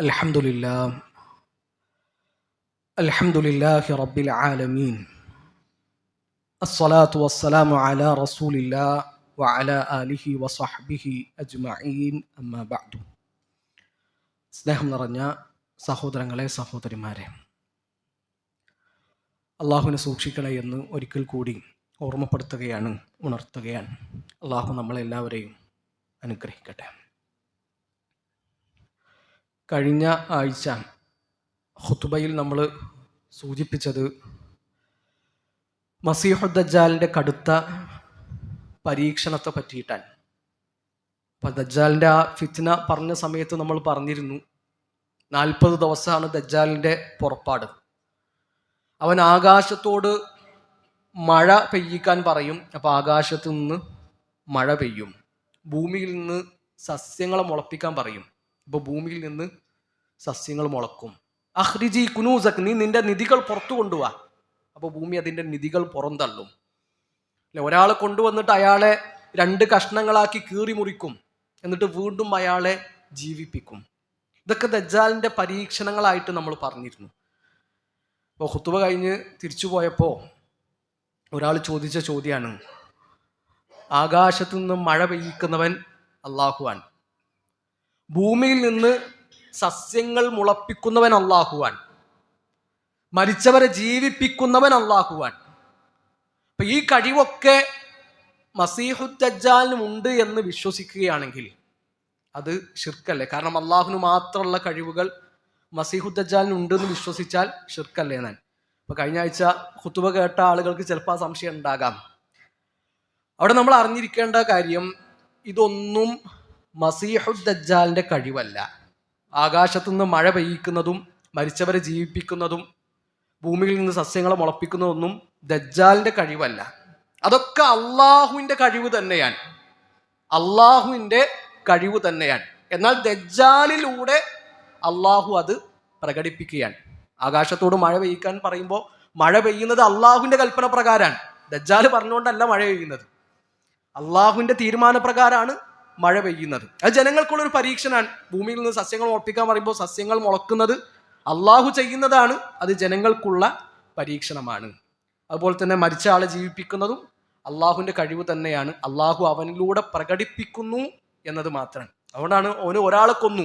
الحمد لله الحمد لله رب العالمين الصلاة والسلام على رسول الله وعلى آله وصحبه أجمعين أما بعد സ്നേഹം നിറഞ്ഞ സഹോദരങ്ങളെ സഹോദരിമാരെ അള്ളാഹുവിനെ സൂക്ഷിക്കണേ എന്ന് ഒരിക്കൽ കൂടി ഓർമ്മപ്പെടുത്തുകയാണ് ഉണർത്തുകയാണ് അള്ളാഹു നമ്മളെല്ലാവരെയും അനുഗ്രഹിക്കട്ടെ കഴിഞ്ഞ ആഴ്ച ഹുത്തുബയിൽ നമ്മൾ സൂചിപ്പിച്ചത് മസീഹുദ്ദജാലിന്റെ കടുത്ത പരീക്ഷണത്തെ പറ്റിയിട്ടാണ്. അപ്പം ദജ്ജാലിന്റെ ആ ഫിത്ന പറഞ്ഞ സമയത്ത് നമ്മൾ പറഞ്ഞിരുന്നു നാൽപ്പത് ദിവസമാണ് ദജ്ജാലിന്റെ പുറപ്പാട്. അവൻ ആകാശത്തോട് മഴ പെയ്യിക്കാൻ പറയും അപ്പോൾ ആകാശത്തു നിന്ന് മഴ പെയ്യും ഭൂമിയിൽ നിന്ന് സസ്യങ്ങളെ മുളപ്പിക്കാൻ പറയും. അപ്പോൾ ഭൂമിയിൽ നിന്ന് സസ്യങ്ങൾ മുളക്കും. അഹ്രിജി കുനൂസക് നീ നിന്റെ നിധികൾ പുറത്തു കൊണ്ടുപോവാ അപ്പോൾ ഭൂമി അതിന്റെ നിധികൾ പുറന്തള്ളും. അല്ലെ ഒരാളെ കൊണ്ടുവന്നിട്ട് അയാളെ രണ്ട് കഷ്ണങ്ങളാക്കി കീറി മുറിക്കും. എന്നിട്ട് വീണ്ടും അയാളെ ജീവിപ്പിക്കും. ഇതൊക്കെ ദജ്ജാലിന്റെ പരീക്ഷണങ്ങളായിട്ട് നമ്മൾ പറഞ്ഞിരുന്നു. അപ്പോൾ ഹുത്തുവ കഴിഞ്ഞ് തിരിച്ചു പോയപ്പോൾ ഒരാൾ ചോദിച്ച ചോദ്യമാണ് ആകാശത്തു നിന്ന് മഴ പെയ്യിക്കുന്നവൻ അള്ളാഹുവാൻ ഭൂമിയിൽ നിന്ന് സസ്യങ്ങൾ മുളപ്പിക്കുന്നവൻ അള്ളാഹുവാൻ മരിച്ചവരെ ജീവിപ്പിക്കുന്നവൻ അള്ളാഹുവാൻ അപ്പൊ ഈ കഴിവൊക്കെ മസീഹുദ്ദജാലിനും ഉണ്ട് എന്ന് വിശ്വസിക്കുകയാണെങ്കിൽ അത് ഷിർക്കല്ലേ കാരണം അള്ളാഹുന് മാത്രമുള്ള കഴിവുകൾ മസീഹുദ്ദജാലിനുണ്ട് എന്ന് വിശ്വസിച്ചാൽ ഷിർക്കല്ലേ ഞാൻ അപ്പൊ കഴിഞ്ഞ ആഴ്ച കുത്തുവ കേട്ട ആളുകൾക്ക് ചിലപ്പോൾ ആ സംശയം ഉണ്ടാകാം. അവിടെ നമ്മൾ അറിഞ്ഞിരിക്കേണ്ട കാര്യം ഇതൊന്നും മസീഹുദ്ദജാലിന്റെ കഴിവല്ല. ആകാശത്തുനിന്ന് മഴ പെയ്യിക്കുന്നതും മരിച്ചവരെ ജീവിപ്പിക്കുന്നതും ഭൂമിയിൽ നിന്ന് സസ്യങ്ങളെ മുളപ്പിക്കുന്നതൊന്നും ദജ്ജാലിന്റെ കഴിവല്ല. അതൊക്കെ അള്ളാഹുവിന്റെ കഴിവ് തന്നെയാണ്. അള്ളാഹുവിന്റെ കഴിവ് തന്നെയാണ്. എന്നാൽ ദജ്ജാലിലൂടെ അള്ളാഹു അത് പ്രകടിപ്പിക്കുകയാണ്. ആകാശത്തോട് മഴ പെയ്യിക്കാൻ പറയുമ്പോൾ മഴ പെയ്യുന്നത് അള്ളാഹുവിന്റെ കൽപ്പന പ്രകാരമാണ് ദജ്ജാൽ പറഞ്ഞുകൊണ്ടല്ല മഴ പെയ്യുന്നത്. അള്ളാഹുവിന്റെ തീരുമാനപ്രകാരമാണ് മഴ പെയ്യുന്നത്. അത് ജനങ്ങൾക്കുള്ള ഒരു പരീക്ഷണമാണ്. ഭൂമിയിൽ നിന്ന് സസ്യങ്ങൾ മുളപ്പിക്കാൻ പറയുമ്പോൾ സസ്യങ്ങൾ മുളക്കുന്നത് അള്ളാഹു ചെയ്യുന്നതാണ്. അത് ജനങ്ങൾക്കുള്ള പരീക്ഷണമാണ്. അതുപോലെ തന്നെ മരിച്ച ആളെ ജീവിപ്പിക്കുന്നതും അള്ളാഹുവിന്റെ കഴിവ് തന്നെയാണ്. അള്ളാഹു അവനിലൂടെ പ്രകടിപ്പിക്കുന്നു എന്നത് മാത്രമാണ് അതുകൊണ്ടാണ് അവന് ഒരാളെ കൊന്നു.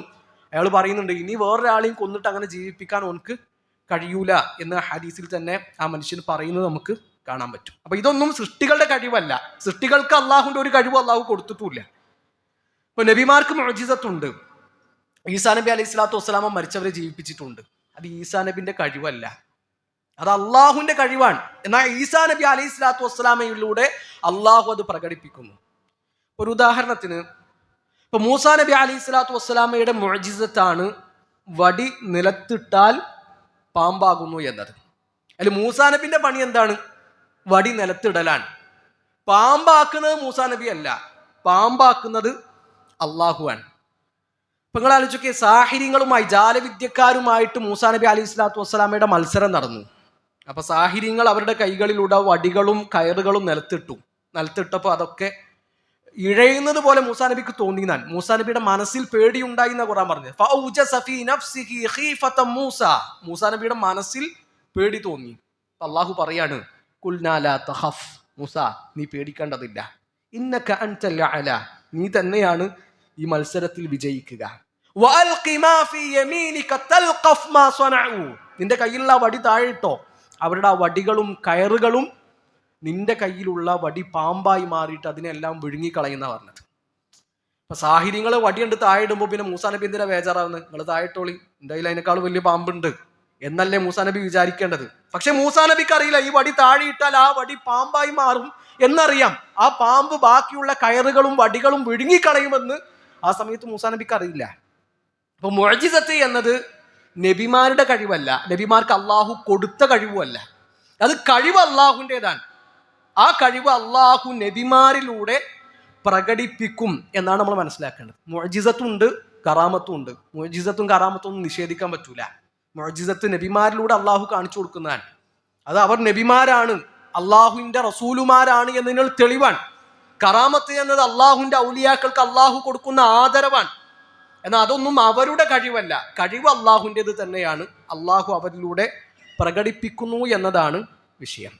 അയാൾ പറയുന്നുണ്ട് ഇനി വേറൊരാളെയും കൊന്നിട്ട് അങ്ങനെ ജീവിപ്പിക്കാൻ ഓനക്ക് കഴിയൂല എന്ന് ഹദീസിൽ തന്നെ ആ മനുഷ്യൻ പറയുന്നത് നമുക്ക് കാണാൻ പറ്റും. അപ്പൊ ഇതൊന്നും സൃഷ്ടികളുടെ കഴിവല്ല. സൃഷ്ടികൾക്ക് അള്ളാഹുവിന്റെ ഒരു കഴിവ് അള്ളാഹു കൊടുത്തിട്ടുമില്ല. ഇപ്പൊ നബിമാർക്ക് മൊജിസത്തുണ്ട് ഈസാ നബി അലൈഹി സ്വലാത്തു വസ്സലാമ മരിച്ചവരെ ജീവിപ്പിച്ചിട്ടുണ്ട്. അത് ഈസാ നബിന്റെ കഴിവല്ല. അത് അള്ളാഹുവിന്റെ കഴിവാണ്. എന്നാൽ ഈസാ നബി അലൈഹി സ്വലാത്തു വസ്സലാമയിലൂടെ അള്ളാഹു അത് പ്രകടിപ്പിക്കുന്നു. ഒരു ഉദാഹരണത്തിന് ഇപ്പൊ മൂസാ നബി അലൈഹി സ്വലാത്തു വസ്സലാമയുടെ മൊജിസത്താണ് വടി നിലത്തിട്ടാൽ പാമ്പാകുന്നു എന്നത്. അതിൽ മൂസാ നബിന്റെ പണി എന്താണ്? വടി നിലത്തിടലാണ്. പാമ്പാക്കുന്നത് മൂസാ നബി അല്ല. പാമ്പാക്കുന്നത് അള്ളാഹുവാണ്. ഇപ്പം നിങ്ങൾ ആലോചിക്കെ സാഹിര്യങ്ങളുമായി ജാലവിദ്യക്കാരുമായിട്ട് മൂസാ നബി അലി ഇസ്ലാത്തു വസ്സലാമയുടെ മത്സരം നടന്നു. അപ്പൊ സാഹിര്യങ്ങൾ അവരുടെ കൈകളിലൂടെ വടികളും കയറുകളും നിലത്തിട്ടു. നിലത്തിട്ടപ്പോൾ അതൊക്കെ ഇഴയുന്നത് പോലെ മൂസാ നബിക്ക് തോന്നി ഞാൻ മൂസാ നബിയുടെ മനസ്സിൽ പേടിയുണ്ടായി എന്ന് ഖുറാൻ പറഞ്ഞത്. മൂസ. മൂസാ നബിയുടെ മനസ്സിൽ പേടി തോന്നി. അള്ളാഹു പറയാണ് മൂസ നീ പേടിക്കേണ്ടതില്ല. ഇന്നക അൻതൽ അല നീ തന്നെയാണ് ഈ മത്സരത്തിൽ വിജയിക്കുക. നിന്റെ കയ്യിലുള്ള വടി താഴെട്ടോ അവരുടെ ആ വടികളും കയറുകളും നിന്റെ കയ്യിലുള്ള വടി പാമ്പായി മാറിയിട്ട് അതിനെല്ലാം വിഴുങ്ങിക്കളയുന്ന പറഞ്ഞത്. അപ്പൊ സാഹിര്യങ്ങൾ വടി താഴെ ഇടുമ്പോൾ പിന്നെ മൂസാ നബി എന്തിനാ ബേജാറാവുന്നത് നിങ്ങൾ താഴെട്ടോളി എന്റെ കയ്യിൽ അതിനേക്കാൾ വലിയ പാമ്പുണ്ട്. എന്നല്ലേ മൂസാ നബി വിചാരിക്കേണ്ടത്? പക്ഷെ മൂസാ നബിക്ക് അറിയില്ല ഈ വടി താഴെ ഇട്ടാൽ ആ വടി പാമ്പായി മാറും എന്നറിയാം. ആ പാമ്പ് ബാക്കിയുള്ള കയറുകളും വടികളും വിഴുങ്ങിക്കളയുമെന്ന് ആ സമയത്ത് മൂസാ നബിക്ക് അറിയില്ല. അപ്പൊ മൊഴജിസത്ത് എന്നത് നബിമാരുടെ കഴിവല്ല. നബിമാർക്ക് അള്ളാഹു കൊടുത്ത കഴിവുമല്ല അത് കഴിവ് അള്ളാഹുന്റെതാണ് ആ കഴിവ് അള്ളാഹു നബിമാരിലൂടെ പ്രകടിപ്പിക്കും എന്നാണ് നമ്മൾ മനസ്സിലാക്കേണ്ടത്. മൊഴിസത്തും ഉണ്ട് കറാമത്തും ഉണ്ട്. മൊഴജിസത്തും കറാമത്തും ഒന്നും നിഷേധിക്കാൻ പറ്റൂല. മൊഴജിസത്ത് നബിമാരിലൂടെ അള്ളാഹു കാണിച്ചു കൊടുക്കുന്നതാണ്. അത് അവർ നബിമാരാണ് അള്ളാഹുവിന്റെ റസൂലുമാരാണ് എന്നതിനുള്ള തെളിവാണ്. കറാമത്ത് എന്നത് അള്ളാഹുവിന്റെ ഔലിയാക്കൾക്ക് അള്ളാഹു കൊടുക്കുന്ന ആദരവാണ്. എന്നാൽ അതൊന്നും അവരുടെ കഴിവല്ല. കഴിവ് അള്ളാഹുവിന്റെത് തന്നെയാണ്. അള്ളാഹു അവരിലൂടെ പ്രകടിപ്പിക്കുന്നു എന്നതാണ് വിഷയം.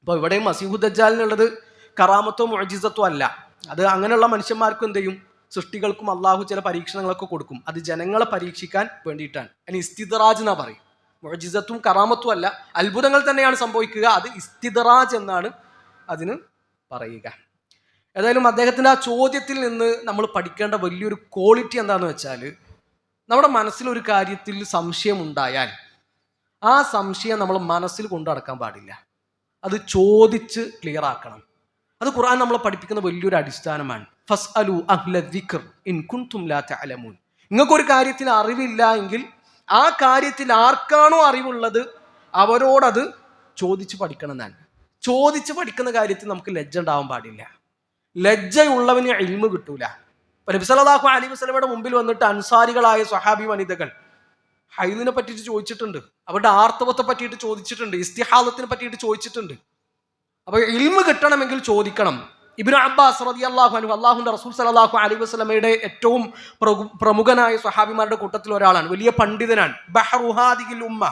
അപ്പോൾ ഇവിടെ മസീഹുദ്ജാലിനുള്ളത് കറാമത്തോ മൊഴിജിസത്തോ അല്ല. അത് അങ്ങനെയുള്ള മനുഷ്യന്മാർക്കും എന്ത് ചെയ്യും? സൃഷ്ടികൾക്കും അള്ളാഹു ചില പരീക്ഷണങ്ങളൊക്കെ കൊടുക്കും. അത് ജനങ്ങളെ പരീക്ഷിക്കാൻ വേണ്ടിയിട്ടാണ്. അതിന് ഇസ്തിദറാജ് എന്നാ പറയും. മൊഴിജിസത്തും കറാമത്തും അല്ല. അത്ഭുതങ്ങൾ തന്നെയാണ് സംഭവിക്കുക. അത് ഇസ്തിദറാജ് എന്നാണ് അതിന് പറയുക. ഏതായാലും അദ്ദേഹത്തിന്റെ ആ ചോദ്യത്തിൽ നിന്ന് നമ്മൾ പഠിക്കേണ്ട വലിയൊരു ക്വാളിറ്റി എന്താണെന്ന് വെച്ചാൽ നമ്മുടെ മനസ്സിലൊരു കാര്യത്തിൽ സംശയമുണ്ടായാൽ ആ സംശയം നമ്മൾ മനസ്സിൽ കൊണ്ടു നടക്കാൻ പാടില്ല. അത് ചോദിച്ച് ക്ലിയർ ആക്കണം. അത് ഖുർആൻ നമ്മളെ പഠിപ്പിക്കുന്ന വലിയൊരു അടിസ്ഥാനമാണ്. ഫസ് അലു അഹ്ല ഇൻ കുൻതും ലാ തഅലമൂൻ. നിങ്ങൾക്കൊരു കാര്യത്തിൽ അറിവില്ല എങ്കിൽ ആ കാര്യത്തിൽ ആർക്കാണോ അറിവുള്ളത് അവരോടത് ചോദിച്ച് പഠിക്കണം എന്നാണ്. ചോദിച്ച് പഠിക്കുന്ന കാര്യത്തിൽ നമുക്ക് ലജ്ജ ഉണ്ടാവാൻ പാടില്ല. ലജ്ജയുള്ളവന് ഇൽമ് കിട്ടൂല. ഇപ്പൊ നബി സല്ലല്ലാഹു അലൈഹി വസല്ലമയുടെ മുമ്പിൽ വന്നിട്ട് അൻസാരികളായ സ്വഹാബി വനിതകൾ ഹൈദിനെ പറ്റിയിട്ട് ചോദിച്ചിട്ടുണ്ട്. അവരുടെ ആർത്തവത്തെ പറ്റിയിട്ട് ചോദിച്ചിട്ടുണ്ട്. ഇസ്തിഹാദത്തിനെ പറ്റിയിട്ട് ചോദിച്ചിട്ടുണ്ട്. അപ്പൊ ഇൽമ് കിട്ടണമെങ്കിൽ ചോദിക്കണം. ഇബ്നു അബ്ബാസ് റതി അള്ളാഹു അനു റസൂൽ സലാഹു അലൈഹി വസ്ലമയുടെ ഏറ്റവും പ്രമുഖനായ സ്വഹാബിമാരുടെ കൂട്ടത്തിൽ ഒരാളാണ് വലിയ പണ്ഡിതനാണ്. ബഹറുഹാദിൽ ഉമ്മ.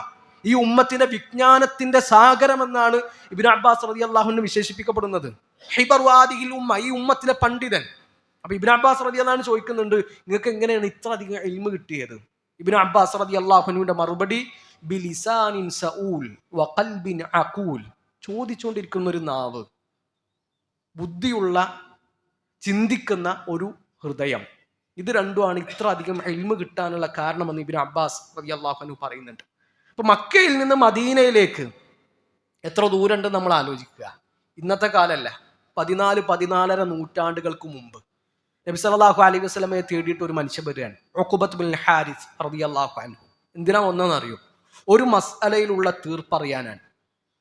ഈ ഉമ്മത്തിന്റെ വിജ്ഞാനത്തിന്റെ സാഗരം എന്നാണ് ഇബ്നു അബ്ബാസ് റതി അള്ളാഹുവിന് വിശേഷിപ്പിക്കപ്പെടുന്നത്. ഹൈബർവാദിയിൽ ഉമ്മ ഈ ഉമ്മത്തിലെ പണ്ഡിതൻ. അപ്പൊ ഇബിൻ അബ്ബാസ് റതി അള്ളാഹ് ചോദിക്കുന്നുണ്ട് നിങ്ങൾക്ക് എങ്ങനെയാണ് ഇത്ര അധികം എൽമ കിട്ടിയത്? ഇബിൻ അബ്ബാസ് റതി അള്ളാഹുനുവിന്റെ മറുപടി ബിലിസാനിൻ സഊൽ വഖൽബിൻ അഖൂൽ. ചോദിച്ചുകൊണ്ടിരിക്കുന്ന ഒരു നാവ്. ബുദ്ധിയുള്ള ചിന്തിക്കുന്ന ഒരു ഹൃദയം. ഇത് രണ്ടുമാണ് ഇത്ര അധികം എൽമ കിട്ടാനുള്ള കാരണമെന്ന് ഇബിൻ അബ്ബാസ് റതി അള്ളാഹുനു പറയുന്നുണ്ട്. അപ്പൊ മക്കയിൽ നിന്ന് മദീനയിലേക്ക് എത്ര ദൂരമുണ്ട് നമ്മൾ ആലോചിക്കുക. ഇന്നത്തെ കാലമല്ല പതിനാല് പതിനാലര നൂറ്റാണ്ടുകൾക്ക് മുമ്പ് നബി സല്ലല്ലാഹു അലൈഹി വസ്ലമയെ തേടിയിട്ട് ഒരു മനുഷ്യൻ വരികയാണ്. ഒക്കുബത്ത് ബിൻ ഹാരിസ് റളിയല്ലാഹു അൻഹു. എന്തിനാ ഒന്നെന്നറിയോ ഒരു മസ്അലയിലുള്ള തീർപ്പറിയാനാണ്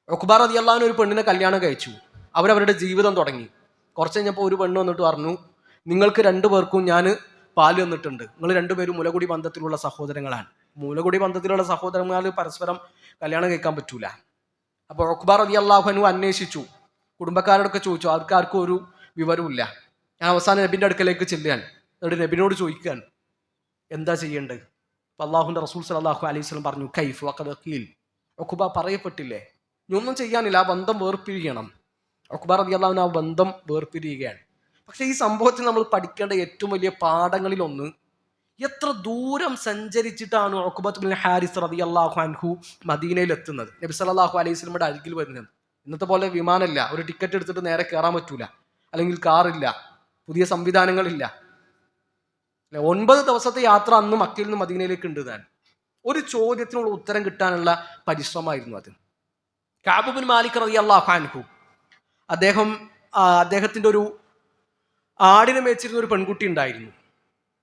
ഒക്കുബാർ റതി അള്ളാഹുവിന് ഒരു പെണ്ണിനെ കല്യാണം കഴിച്ചു. അവരവരുടെ ജീവിതം തുടങ്ങി. കുറച്ച് കഴിഞ്ഞപ്പോൾ ഒരു പെണ്ണ് വന്നിട്ട് പറഞ്ഞു നിങ്ങൾക്ക് രണ്ടു പേർക്കും ഞാൻ പാൽ തന്നിട്ടുണ്ട്. നിങ്ങൾ രണ്ടുപേരും മുലകുടി ബന്ധത്തിലുള്ള സഹോദരങ്ങളാണ്. മുലകുടി ബന്ധത്തിലുള്ള സഹോദരന്മാർ പരസ്പരം കല്യാണം കഴിക്കാൻ പറ്റൂല. അപ്പോൾ ഒക്ബാർ അലി അള്ളാഹുനു അന്വേഷിച്ചു. കുടുംബക്കാരോടൊക്കെ ചോദിച്ചു ആർക്കാർക്കും ഒരു വിവരമില്ല ഞാൻ അവസാനം നബിന്റെ അടുക്കലേക്ക് ചെല്ലുകയാണ്. എന്നിട്ട് നബിനോട് ചോദിക്കുകയാണ് എന്താ ചെയ്യേണ്ടത്? അപ്പോൾ അള്ളാഹുന്റെ റസൂൽ സലാഹു അലൈഹി സ്വലം പറഞ്ഞു കൈഫ് വക്കീൽ ഒക്കുബ പറയപ്പെട്ടില്ലേ? ഇനി ഒന്നും ചെയ്യാനില്ല ആ ബന്ധം വേർപിരിയണം. ഒക്കുബാർ അലി അള്ളാഹുവിന് ആ ബന്ധം വേർപിരിയുകയാണ്. പക്ഷേ ഈ സംഭവത്തിൽ നമ്മൾ പഠിക്കേണ്ട ഏറ്റവും വലിയ പാഠങ്ങളിൽ ഒന്ന് എത്ര ദൂരം സഞ്ചരിച്ചിട്ടാണ് ഒക്കുബത്ത് ഹാരിസ് റബി അള്ളാഹു അൻഹു മദീനയിൽ എത്തുന്നത് നബി സല്ലല്ലാഹു അലൈഹി സ്വലമിയുടെ അരികിൽ വരുന്നത്. ഇന്നത്തെ പോലെ വിമാനമില്ല ഒരു ടിക്കറ്റ് എടുത്തിട്ട് നേരെ കയറാൻ പറ്റൂല. അല്ലെങ്കിൽ കാറില്ല. പുതിയ സംവിധാനങ്ങളില്ല. ഒൻപത് ദിവസത്തെ യാത്ര അന്ന് മക്കയിൽ നിന്ന് മദീനയിലേക്ക് ഉണ്ട് താൻ. ഒരു ചോദ്യത്തിനുള്ള ഉത്തരം കിട്ടാനുള്ള പരിശ്രമമായിരുന്നു അത്. കാബുബിൻ മാലിക് റതി അള്ളാഹു അൻഹു അദ്ദേഹം അദ്ദേഹത്തിന്റെ ഒരു ആടിനെ മേച്ചിരുന്ന ഒരു പെൺകുട്ടി ഉണ്ടായിരുന്നു.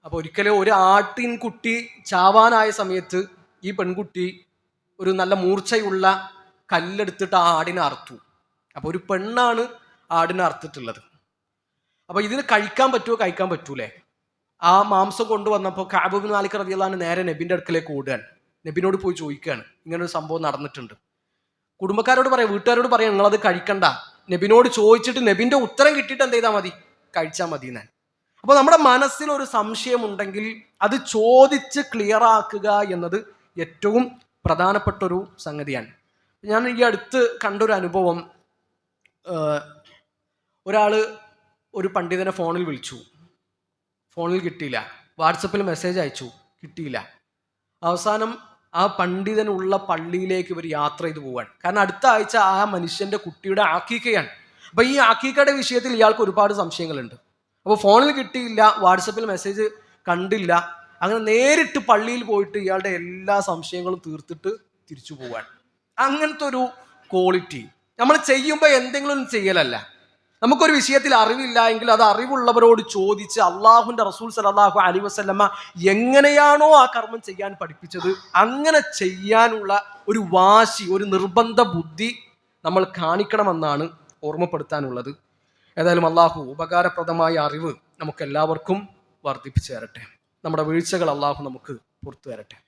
അപ്പോൾ ഒരിക്കലും ഒരു ആട്ടിൻ കുട്ടി ചാവാനായ സമയത്ത് ഈ പെൺകുട്ടി ഒരു നല്ല മൂർച്ചയുള്ള കല്ലെടുത്തിട്ട് ആ ആടിനെ അറുത്തു. അപ്പോൾ ഒരു പെണ്ണാണ് ആടിനെ അറുത്തിട്ടുള്ളത്. അപ്പോൾ ഇതിന് കഴിക്കാൻ പറ്റുമോ കഴിക്കാൻ പറ്റൂലേ. ആ മാംസം കൊണ്ടുവന്നപ്പോൾ കാബൂബ് നാലിക്ക് റതിയല്ലാന്ന് നേരെ നബിന്റെ അടുക്കലേക്ക് ഓടുകയാണ്. നബിനോട് പോയി ചോദിക്കുകയാണ്. ഇങ്ങനെ ഒരു സംഭവം നടന്നിട്ടുണ്ട്. കുടുംബക്കാരോട് പറയാം വീട്ടുകാരോട് പറയാം നിങ്ങളത് കഴിക്കണ്ട. നബിനോട് ചോദിച്ചിട്ട് നബിന്റെ ഉത്തരം കിട്ടിയിട്ട് എന്ത് ചെയ്താൽ മതി? കഴിച്ചാൽ മതി ഞാൻ അപ്പോൾ നമ്മുടെ മനസ്സിൽ ഒരു സംശയം ഉണ്ടെങ്കിൽ അത് ചോദിച്ച് ക്ലിയർ ആക്കുക എന്നത് ഏറ്റവും പ്രധാനപ്പെട്ട ഒരു സംഗതിയാണ്. ഞാൻ ഈ അടുത്ത് കണ്ടൊരു അനുഭവം ഒരാൾ ഒരു പണ്ഡിതനെ ഫോണിൽ വിളിച്ചു. ഫോണിൽ കിട്ടിയില്ല. വാട്സപ്പിൽ മെസ്സേജ് അയച്ചു. കിട്ടിയില്ല. അവസാനം ആ പണ്ഡിതനുള്ള പള്ളിയിലേക്ക് ഇവർ യാത്ര ചെയ്തു പോവാൻ കാരണം അടുത്ത ആഴ്ച ആ മനുഷ്യന്റെ കുട്ടിയുടെ ആക്കീക്കയാണ് അപ്പം ഈ ആക്കീക്കയുടെ വിഷയത്തിൽ ഇയാൾക്ക് ഒരുപാട് സംശയങ്ങളുണ്ട്. അപ്പോൾ ഫോണിൽ കിട്ടിയില്ല വാട്സപ്പിൽ മെസ്സേജ് കണ്ടില്ല. അങ്ങനെ നേരിട്ട് പള്ളിയിൽ പോയിട്ട് ഇയാളുടെ എല്ലാ സംശയങ്ങളും തീർത്തിട്ട് തിരിച്ചു പോവാൻ. അങ്ങനത്തെ ഒരു ക്വാളിറ്റി നമ്മൾ ചെയ്യുമ്പോൾ എന്തെങ്കിലും ചെയ്യലല്ല. നമുക്കൊരു വിഷയത്തിൽ അറിവില്ല എങ്കിൽ അത് അറിവുള്ളവരോട് ചോദിച്ച് അള്ളാഹുന്റെ റസൂൽ സലാഹു അലി വസ്ലമ്മ എങ്ങനെയാണോ ആ കർമ്മം ചെയ്യാൻ പഠിപ്പിച്ചത് അങ്ങനെ ചെയ്യാനുള്ള ഒരു വാശി ഒരു നിർബന്ധ ബുദ്ധി നമ്മൾ കാണിക്കണമെന്നാണ് ഓർമ്മപ്പെടുത്താനുള്ളത്. ഏതായാലും അള്ളാഹു ഉപകാരപ്രദമായ അറിവ് നമുക്ക് എല്ലാവർക്കും വർദ്ധിപ്പിച്ചു തരട്ടെ നമ്മുടെ വീഴ്ചകൾ അള്ളാഹു നമുക്ക് പുറത്തു തരട്ടെ